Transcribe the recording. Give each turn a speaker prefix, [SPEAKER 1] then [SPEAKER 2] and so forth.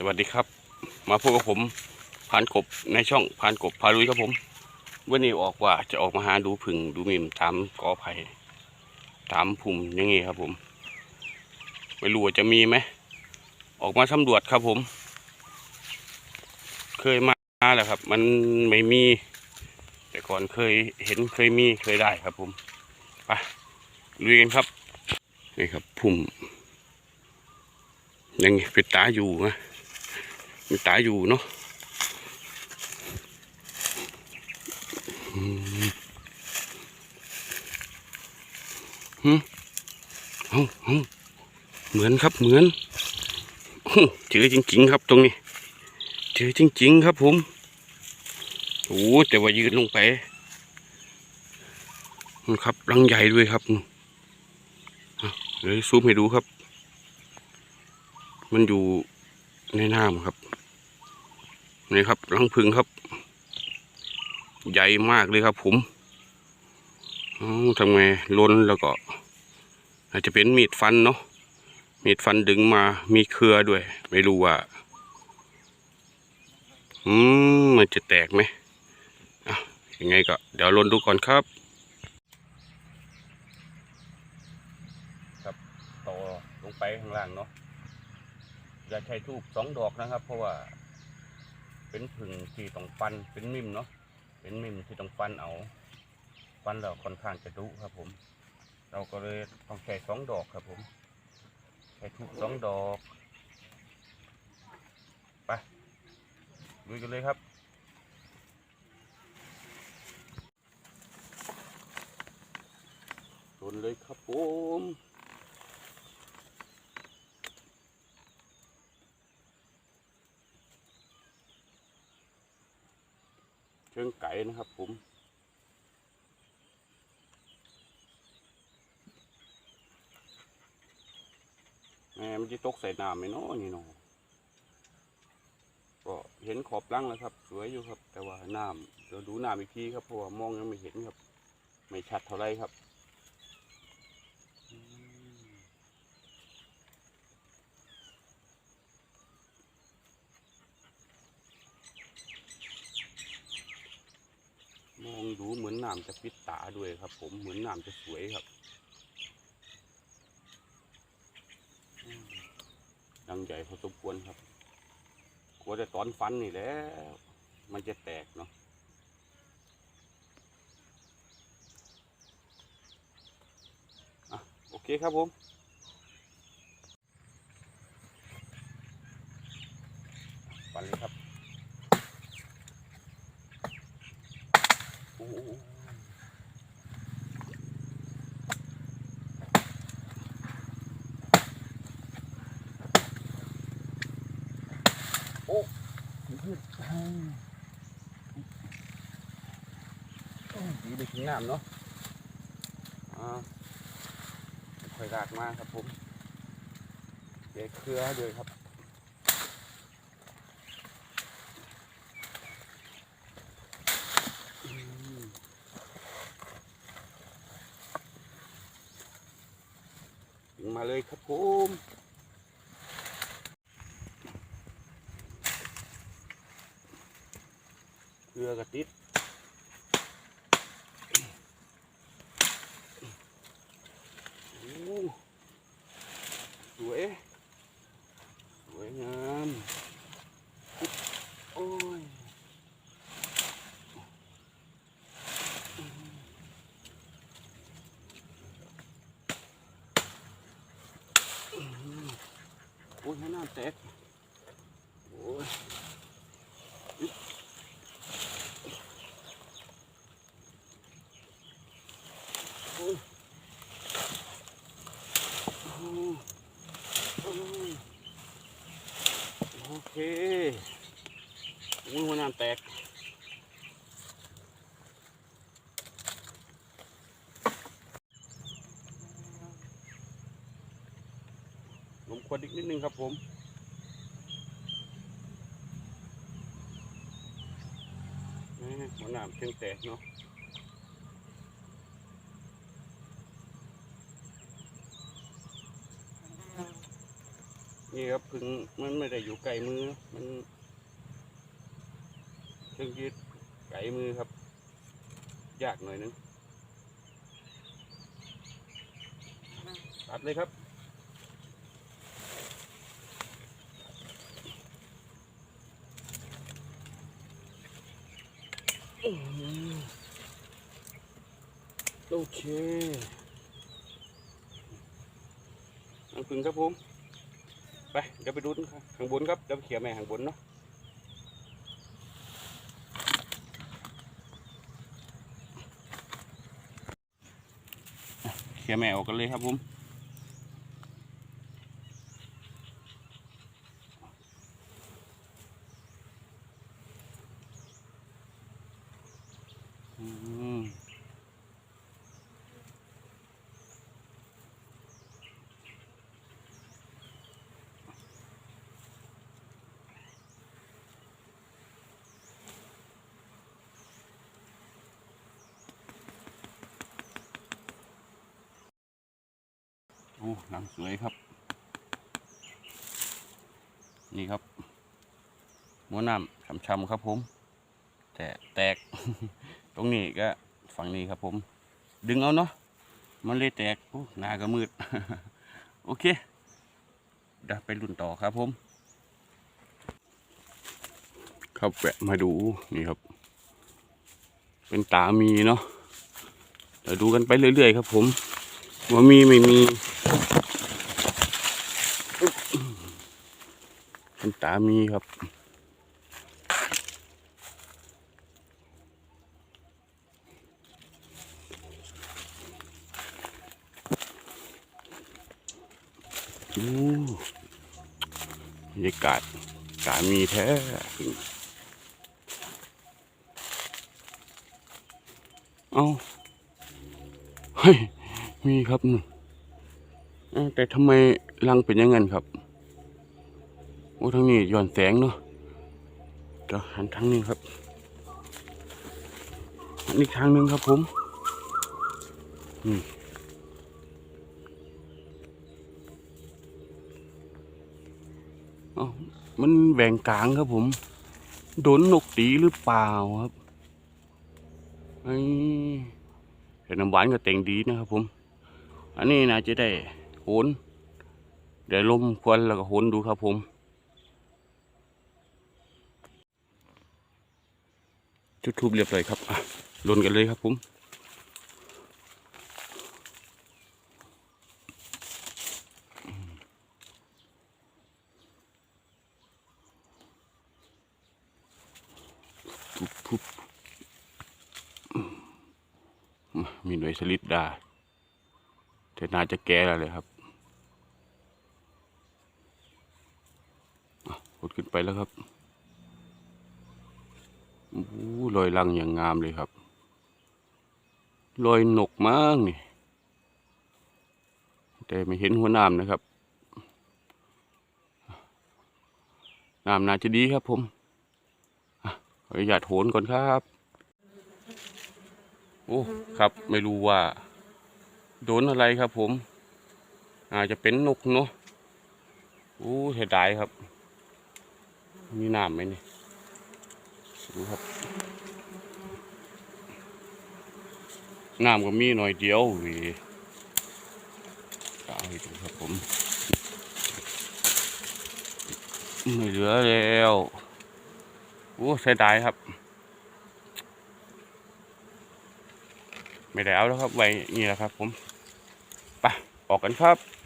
[SPEAKER 1] สวัสดีครับ มาพบกับผมพานกบในช่องพานกบพาลุยครับผมวันนี้ออกว่าจะออกมาหาดูผึ่งดูมิมตามกอไผ่ตามพุ่มอย่างงี้ครับผมไม่รู้ว่าจะมีไหมออกมาสำรวจครับผม เคยมาแล้วครับ มันไม่มี แต่ก่อนเคยเห็นเคยมีเคยได้ครับผมไปลุยกันครับนี่ครับพุ่มยังเป็นตาอยู่นะ เป็นตาอยู่เนาะอืมหืมเหมือนครับเหมือนเจอจริง ๆ ครับตรงนี้เจอจริง ๆ ครับผมโอ้แต่ว่ายืนลงไปนู่นครับรังใหญ่ด้วยครับเดี๋ยวซูมให้ดูครับ มันอยู่ในน้ำครับ นี่ครับรังพึ่งครับ ใหญ่มากเลยครับ ผมอ๋อทำไงล้นแล้วก็ อาจจะเป็นมีดฟันเนาะมีดฟันดึงมามีเครือด้วย ไม่รู้ว่า อืมมันจะแตกไหมอะยังไงก็ เดี๋ยวลนดูก่อนครับครับต่อลงไปข้างล่างเนาะอย่าใช้ทูบสองดอกนะครับ เพราะว่า เป็นผึ่งที่ต้องฟันเป็นมิมเนาะเป็นมิมที่ต้องฟันเอาฟันเราค่อนข้างจะดุครับผม เราก็เลยต้องใช้สองดอกครับผมใช้ทูบสองดอกไปลุยกันเลยครับโดนเลยครับผม ชิงไก่นะครับผมแม่มันจะตกใส่น้ำไหมเนาะนี่เนาะก็เห็นขอบลังแล้วครับ สวยอยู่ครับ แต่ว่าน้ำเดี๋ยวดูน้ำอีกทีครับเพราะว่ามองยังไม่เห็นครับ ไม่ชัดเท่าไรครับอืมมอง ดูเหมือนน้ำจะปิดตาด้วยครับ ผมเหมือนน้ำจะสวยครับดังใหญ่พอสมควรครับกลัวแต่ตอนฟันนี่แล้วมันจะแตกเนาะโอเคครับผม ฟันเลยครับโอ้โห ดีไปถึงน้ำเนาะอาค่อยรากมาครับผมเดี๋ยวเครือด้วยครับมาเลยครับผม เกลือกระติดโอ้สวย สวยงามโอ้ยโอ้ยให้น้ำแตกโอ้ยอึ๊บโอ้ยโอ้ยโอ้ยโอเคโอ้ยหัวน้ำแตก ลมควันอีกนิดนึงครับผม หัวหนามเชิงแตกเนาะนี่ครับพึ่งมันไม่ได้อยู่ไกลมือ มันเพิ่งยืดไกลมือครับ ยากหน่อยนึงตัดเลยครับ อื้อหือ โอเคอังพึ่งครับผม ไป เดี๋ยวไปดูข้างบนครับ เดี๋ยวไปเขี่ยแม่ข้างบนเนาะเขี่ยแม่ออกกันเลยครับผม โอ้น้ำสวยครับ นี่ครับ หัวน้ำช้ำๆครับผม แต่แตก ตรงนี้ก็ฝั่งนี้ครับผม ดึงเอาเนาะมันเลยแตกโอ้หน้าก็มืด โอเคเดี๋ยวไปรุ่นต่อครับผม ครับแวะมาดูนี่ครับ เป็นตามีเนาะเดี๋ยวดูกันไปเรื่อยๆครับผม ว่ามีไม่มีเป็นตามีครับ บรรยากาศสามีแท้เอาเฮ้ย มีครับนู่นเอ้าแต่ทำไมรังเป็นอยังไงครับ โอ้ทางนี้ย้อนแสงเนาะเดี๋ยวหันทางนี้ครับอันนี้ทางหนึงครับผมอื มันแหว่งกลางครับผม โดนนกตีหรือเปล่าครับไอ้แต่น้ำหวานก็แต่งดีนะครับผม อันนี้น่าจะได้โหนได้ลมควันแล้วก็โหนดูครับผมจุดทูบเรียบร้อยครับลนกันเลยครับผม ทุบทุบอืม มีหน่วยสลิดดา แต่น่าจะแก่แล้วเลยครับอะกดขึ้นไปแล้วครับโอ้โหลอยลังอย่างงามเลยครับลอยหนกมากนี่ แต่ไม่เห็นหัวน้ำนะครับน้ำน่าจะดีครับผมขออนุญาตโหนก่อนครับ โอ้ครับไม่รู้ว่า โดนอะไรครับผม อาจจะเป็นนกเนาะโอ้เสียดายครับ มีน้ำไหมนี่ดูครับน้ำก็มีหน่อยเดียววีเอาให้ดูครับผมไม่เหลือแล้วโอ้เสียดายครับ ไม่ได้เอาแล้วครับไว้นี่แหละครับ ผมไปออกกันครับ